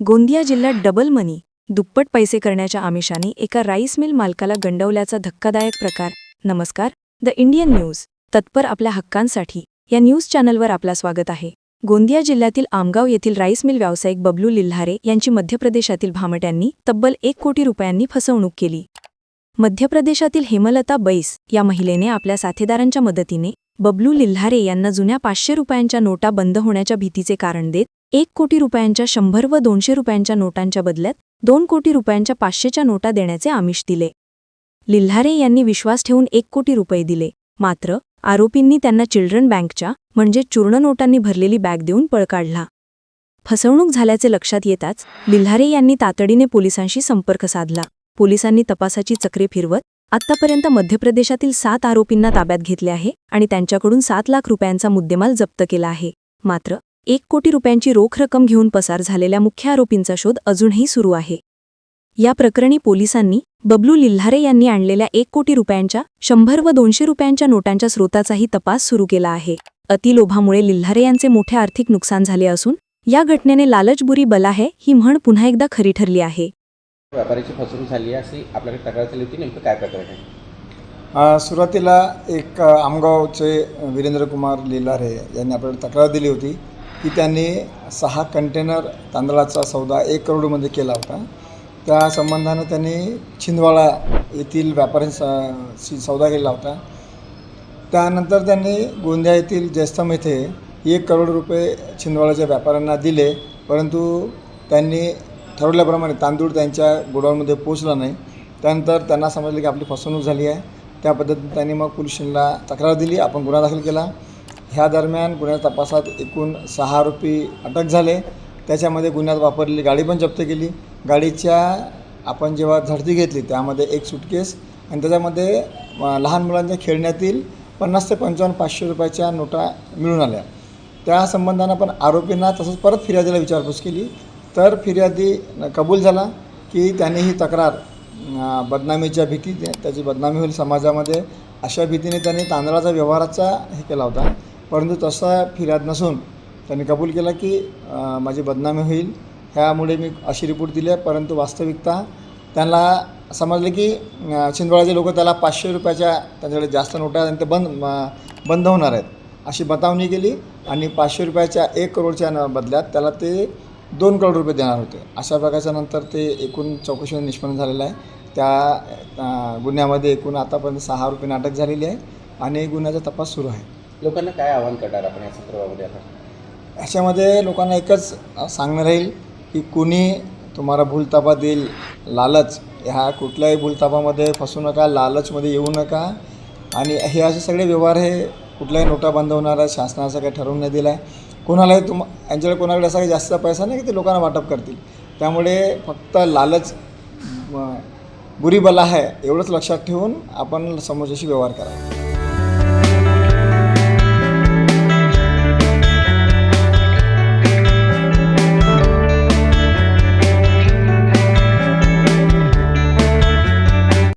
गोंदिया जिल्ह्यात डबल मनी दुप्पट पैसे करण्याच्या आमिषाने एका राईस मिल मालकाला गंडवल्याचा धक्कादायक प्रकार. नमस्कार द इंडियन न्यूज तत्पर आपल्या हक्कांसाठी या न्यूज चॅनलवर आपला स्वागत आहे. गोंदिया जिल्ह्यातील आमगाव येथील राईस मिल व्यावसायिक बबलू लिल्हारे यांची मध्य प्रदेशातील भामट्यांनी तब्बल एक कोटी रुपयांनी फसवणूक केली. मध्य प्रदेशातील हेमलता बैस या महिलेने आपल्या साथीदारांच्या मदतीने बबलू लिल्हारे यांना जुन्या पाचशे रुपयांच्या नोटा बंद होण्याच्या भीतीचे कारण देत एक कोटी रुपयांच्या शंभर व दोनशे रुपयांच्या नोटांच्या बदल्यात दोन कोटी रुपयांच्या पाचशेच्या नोटा देण्याचे आमिष दिले. लिल्हारे यांनी विश्वास ठेवून एक कोटी रुपये दिले. मात्र आरोपींनी त्यांना चिल्ड्रन बँकच्या म्हणजे चूर्ण नोटांनी भरलेली बॅग देऊन पळ काढला. फसवणूक झाल्याचे लक्षात येताच लिल्हारे यांनी तातडीने पोलिसांशी संपर्क साधला. पोलिसांनी तपासाची चक्रे फिरवत आत्तापर्यंत मध्य प्रदेशातील सात आरोपींना ताब्यात घेतले आहे आणि त्यांच्याकडून सात लाख रुपयांचा मुद्देमाल जप्त केला आहे. मात्र एक कोटी रुपयांची रोख रक्कम घेऊन पसार झालेल्या मुख्य आरोपींचा शोध अजूनही सुरू आहे. या प्रकरणी पोलिसांनी बबलू लिल्हारे यांनी आणलेल्या एक कोटी रुपयांच्या शंभर व दोनशे रुपयांच्या नोटांच्या स्रोताचाही तपास सुरू केला आहे. अतिलोभामुळे लिल्हारे यांचे मोठे आर्थिक नुकसान झाले असून या घटनेने लालच बुरी बला है ही म्हण पुन्हा एकदा खरी ठरली आहे. व्यापाऱ्याची फसवणूक झाली आहे अशी आपल्याकडे तक्रार झाली होती नेमकं काय प्रकरण आहे? सुरुवातीला एक आमगावचे वीरेंद्र कुमार लिलारे यांनी आपल्याला तक्रार दिली होती की त्यांनी सहा कंटेनर तांदळाचा सौदा एक करोडमध्ये केला होता. त्या संबंधानं त्यांनी छिंदवाडा येथील व्यापाऱ्यांशी सौदा केला होता. त्यानंतर त्यांनी गोंदिया येथील जयस्तंभ येथे एक करोड रुपये छिंदवाडाच्या व्यापाऱ्यांना दिले परंतु त्यांनी ठरवल्याप्रमाणे तांदूळ त्यांच्या गोडाऊनमध्ये पोचला नाही. त्यानंतर त्यांना समजलं की आपली फसवणूक झाली आहे. त्या पद्धतीने त्यांनी मग पोलीस स्टेशनला तक्रार दिली. आपण गुन्हा दाखल केला. ह्या दरम्यान गुन्ह्याच्या तपासात एकूण सहा आरोपी अटक झाले. त्याच्यामध्ये गुन्ह्यात वापरलेली गाडी पण जप्त केली. गाडीच्या आपण जेव्हा झडती घेतली त्यामध्ये एक सुटकेस आणि त्याच्यामध्ये लहान मुलांच्या खेळण्यातील पन्नास ते पंचावन्न पाचशे रुपयाच्या नोटा मिळून आल्या. त्या संबंधानं पण आरोपींना तसंच परत फिर्यादीला विचारपूस केली. तर फिर्यादी कबूल झाला की त्याने ही तक्रार बदनामीच्या भीती त्याची बदनामी होईल समाजामध्ये अशा भीतीने त्यांनी तांदळाचा व्यवहाराचा हे केला होता. परंतु तसा फिर्याद नसून त्यांनी कबूल केला की माझी बदनामी होईल ह्यामुळे मी अशी रिपोर्ट दिली आहे. परंतु वास्तविकता त्यांना समजले की छिंदवाळाचे लोक त्याला पाचशे रुपयाच्या त्यांच्याकडे जास्त नोटा आहेत आणि ते बंद बंद होणार आहेत. अशी बतावणी केली आणि पाचशे रुपयाच्या एक करोडच्या न बदल्यात त्याला ते दोन करोड रुपये देणार होते. अशा प्रकारच्या नंतर ते एकूण चौकशीमध्ये निष्पन्न झालेलं आहे. त्या गुन्ह्यामध्ये एकूण आतापर्यंत सहा रुपये अटक झालेली आहे आणि गुन्ह्याचा तपास सुरू आहे. लोकांना काय आव्हान करणार आपण या संदर्भामध्ये आता? ह्याच्यामध्ये लोकांना एकच सांगणं राहील की कुणी तुम्हाला भूलतापा देईल लालच. ह्या कुठल्याही भूलतापामध्ये फसू नका लालचमध्ये येऊ नका. आणि हे असे सगळे व्यवहार हे कुठल्याही नोटा बंद होणार आहे शासनाचं काही ठरवून नाही दिलं आहे कोणालाही तुम यांच्याकडे कोणाकडे असा काही जास्त पैसा नाही की ते लोकांना वाटप करतील. त्यामुळे फक्त लालच म, बुरी बला आहे एवढंच लक्षात ठेवून आपण समोरच्याशी व्यवहार करावा